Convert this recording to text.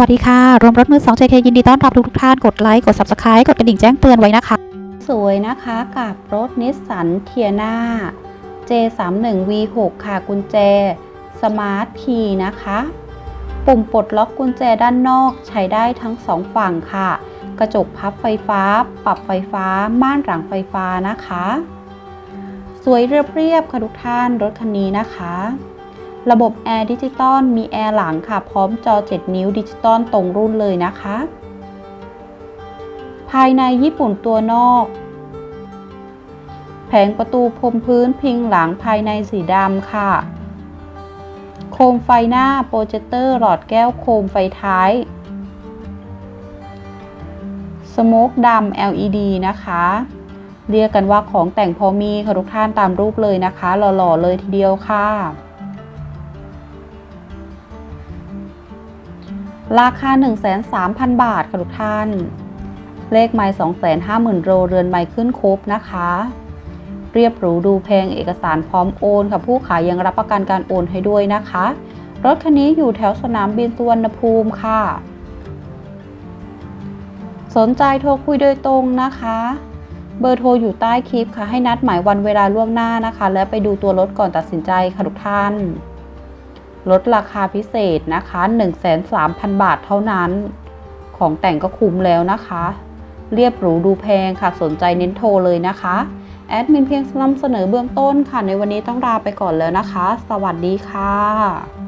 วัสดีค่ะ รวมรถมือ2 JK ยินดีต้อนรับทุกทุกท่าน กดไลค์ กด Subscribe กดกระดิ่งแจ้งเตือนไว้นะคะ สวยนะคะกับรถนิสสันเทียนา J31 V6 ค่ะกุญแจ Smart Key นะคะ ปุ่มปลดล็อกกุญแจด้านนอกใช้ได้ทั้งสองฝั่งค่ะ กระจกพับไฟฟ้า ปรับไฟฟ้า ม่านหลังไฟฟ้านะคะ สวยเรียบๆค่ะทุกท่านรถคันนี้นะคะ ระบบแอร์ดิจิตอลมีแอร์หลังค่ะ พร้อมจอ 7 นิ้วดิจิตอลตรงรุ่นเลยนะคะ ภายในญี่ปุ่นตัวนอก แผงประตูพรมพื้นพิงหลังภายในสีดำค่ะ โคมไฟหน้าโปรเจคเตอร์หลอดแก้วโคมไฟท้ายสโมกดำ LED นะคะ เรียกกันว่าของแต่งพอมีค่ะทุกท่านตามรูปเลยนะคะ หล่อๆเลยทีเดียวค่ะ ราคา1,300,000 บาทค่ะทุกท่าน เลขไม้250,000โลเรือนไม้ขึ้นครบนะคะ เรียบหรูดูแพงเอกสารพร้อมโอนค่ะผู้ขายยังรับประกันการโอนให้ด้วยนะคะ รถคันนี้อยู่แถวสนามบินสุวรรณภูมิค่ะ สนใจโทรคุยโดยตรงนะคะ เบอร์โทรอยู่ใต้คลิปค่ะให้นัดหมายวันเวลาล่วงหน้านะคะ และไปดูตัวรถก่อนตัดสินใจค่ะทุกท่าน ลดราคาพิเศษนะคะ1,300,000 บาทเท่านั้น ของแต่งก็คุ้มแล้วนะคะ เรียบหรูดูแพงค่ะ สนใจเน้นโทรเลยนะคะ แอดมินเพียงนำเสนอเบื้องต้นค่ะ ในวันนี้ต้องลาไปก่อนแล้วนะคะ สวัสดีค่ะ